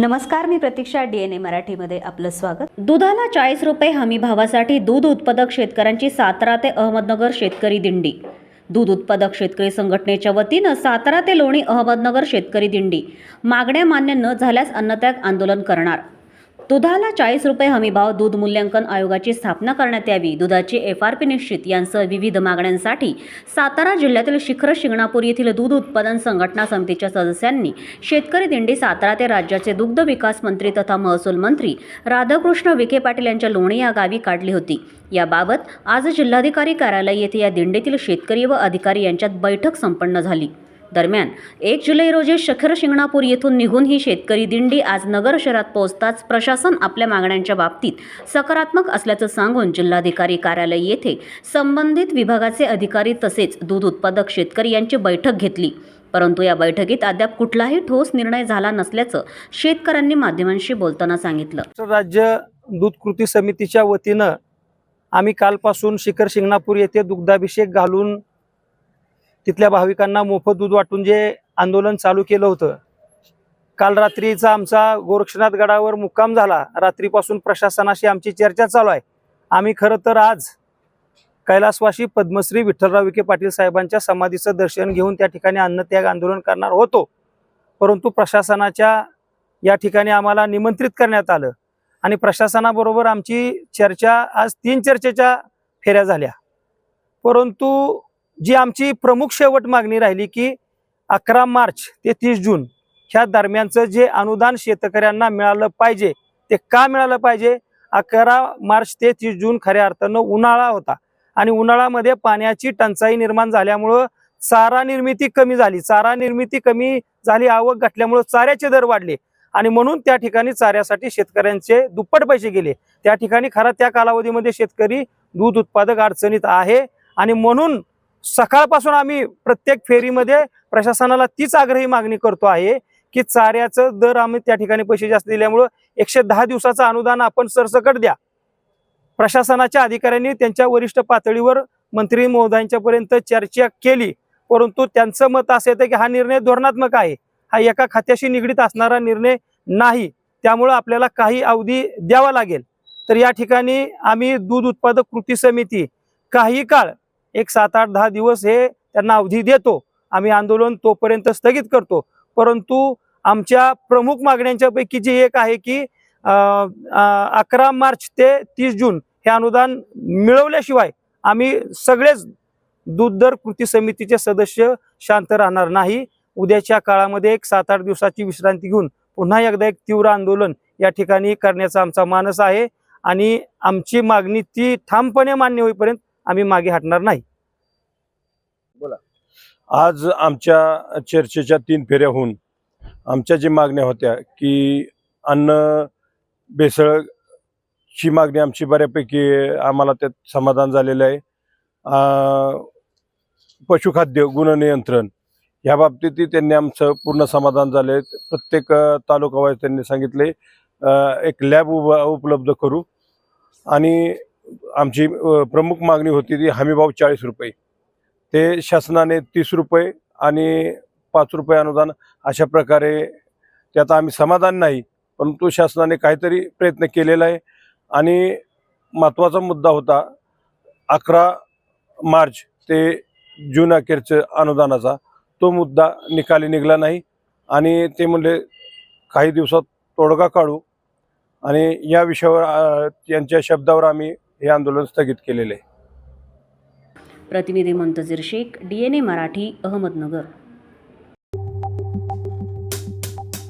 नमस्कार मी प्रतीक्षा डीएनए मराठीमध्ये आपलं स्वागत. दुधाला चाळीस रुपये हमी भावासाठी दूध उत्पादक शेतकऱ्यांची सातारा ते अहमदनगर शेतकरी दिंडी. दूध उत्पादक शेतकरी संघटनेच्या वतीनं सातारा ते लोणी अहमदनगर शेतकरी दिंडी. मागण्या मान्य न झाल्यास अन्नत्याग आंदोलन करणार. दुधाला चाळीस रुपये हमीभाव दूध मूल्यांकन आयोगाची स्थापना करण्यात यावी. दुधाची एफ आर पी निश्चित यांसह विविध मागण्यांसाठी सातारा जिल्ह्यातील शिखर शिंगणापूर येथील दूध उत्पादन संघटना समितीच्या सदस्यांनी शेतकरी दिंडी सातारा ते राज्याचे दुग्ध विकास मंत्री तथा महसूल मंत्री राधाकृष्ण विखे पाटील यांच्या लोणी या गावी काढली होती. याबाबत आज जिल्हाधिकारी कार्यालय येथे या दिंडीतील शेतकरी व अधिकारी यांच्यात बैठक संपन्न झाली. दरम्यान. एक जुलै रोजी शखर शिंगणापूर येथून निघून ही शेतकरी दिंडी आज नगर शहरात पोहोचताच प्रशासन आपल्या मागण्यांच्या बाबतीत सकारात्मक असल्याचं सांगून जिल्हाधिकारी कार्यालय येथे संबंधित विभागाचे अधिकारी तसेच दूध उत्पादक शेतकरी यांची बैठक घेतली. परंतु या बैठकीत अद्याप कुठलाही ठोस निर्णय झाला नसल्याचं शेतकऱ्यांनी माध्यमांशी बोलताना सांगितलं. राज्य दूध कृती समितीच्या वतीनं आम्ही कालपासून शिखर शिंगणापूर येथे दुग्धाभिषेक घालून तिथल्या भाविकांना मोफत दूध वाटून जे आंदोलन चालू केलं होतं. काल रात्रीचा आमचा गोरक्षनाथ गडावर मुक्काम झाला. रात्रीपासून प्रशासनाशी आमची चर्चा चालू आहे. आम्ही खरं तर आज कैलासवाशी पद्मश्री विठ्ठलराव विखे पाटील साहेबांच्या समाधीचं दर्शन घेऊन त्या ठिकाणी अन्नत्याग आंदोलन करणार होतो. परंतु प्रशासनाच्या या ठिकाणी आम्हाला निमंत्रित करण्यात आलं आणि प्रशासनाबरोबर आमची चर्चा आज तीन चर्चेच्या फेऱ्या झाल्या. परंतु जी आमची प्रमुख शेवट मागणी राहिली की अकरा मार्च ते तीस जून ह्या दरम्यानचं जे अनुदान शेतकऱ्यांना मिळालं पाहिजे ते का मिळालं पाहिजे? अकरा मार्च ते तीस जून खऱ्या अर्थानं उन्हाळा होता आणि उन्हाळ्यामध्ये पाण्याची टंचाई निर्माण झाल्यामुळं चारा निर्मिती कमी झाली. चारा निर्मिती कमी झाली आवक घटल्यामुळं चाऱ्याचे दर वाढले आणि म्हणून त्या ठिकाणी चाऱ्यासाठी शेतकऱ्यांचे दुप्पट पैसे गेले. त्या ठिकाणी खरा त्या कालावधीमध्ये शेतकरी दूध उत्पादक अडचणीत आहे आणि म्हणून सकाळपासून आम्ही प्रत्येक फेरीमध्ये प्रशासनाला तीच आग्रही मागणी करतो आहे की चाऱ्याचं दर आम्ही त्या ठिकाणी पैसे जास्त दिल्यामुळं एकशे दहा दिवसाचं अनुदान आपण सरसकट द्या. प्रशासनाच्या अधिकाऱ्यांनी त्यांच्या वरिष्ठ पातळीवर मंत्री महोदयांच्यापर्यंत चर्चा केली. परंतु त्यांचं मत असं येतं की हा निर्णय धोरणात्मक आहे. हा एका खात्याशी निगडीत असणारा निर्णय नाही. त्यामुळं आपल्याला काही अवधी द्यावा लागेल. तर या ठिकाणी आम्ही दूध उत्पादक कृती समिती काही काळ एक सात आठ दहा दिवस हे त्यांना अवधी देतो. आम्ही आंदोलन तोपर्यंत स्थगित करतो. परंतु आमच्या प्रमुख मागण्यांच्यापैकी जी एक आहे की अकरा मार्च ते तीस जून हे अनुदान मिळवल्याशिवाय आम्ही सगळेच दूध दर कृती समितीचे सदस्य शांत राहणार नाही. उद्याच्या काळामध्ये एक सात आठ दिवसाची विश्रांती घेऊन पुन्हा एकदा एक तीव्र आंदोलन या ठिकाणी करण्याचा आमचा मानस आहे. आणि आमची मागणी ती ठामपणे मान्य होईपर्यंत आम्ही मागे हटणार नाही. आज आमच्या चर्चेच्या तीन फेऱ्या होऊन आमच्या जी मागण्या होत्या की अन्न भेसळची मागणी आमची बऱ्यापैकी आम्हाला त्यात समाधान झालेलं आहे. पशुखाद्य गुणनियंत्रण ह्या बाबतीतही त्यांनी आमचं पूर्ण समाधान झालं आहे प्रत्येक अं, तालुका वाईज त्यांनी सांगितले एक लॅब उभ उपलब्ध करू आणि आमची प्रमुख मागणी होती ती हमीभाव चाळीस रुपये. ते शासनाने तीस रुपये आणि पाच रुपये अनुदान अशा प्रकारे त्यात आम्ही समाधान नाही परंतु शासनाने काहीतरी प्रयत्न केलेला आहे. आणि महत्त्वाचा मुद्दा होता अकरा मार्च ते जून अखेरचं अनुदानाचा तो मुद्दा निकाली निघाला नाही. आणि ते म्हणले काही दिवसात तोडगा काढू. आणि या विषयावर त्यांच्या यांच्या शब्दावर आम्ही हे आंदोलन स्थगित केलेले आहे. प्रतिनिधी Muntazir Shaikh D N A Marathi Ahmednagar.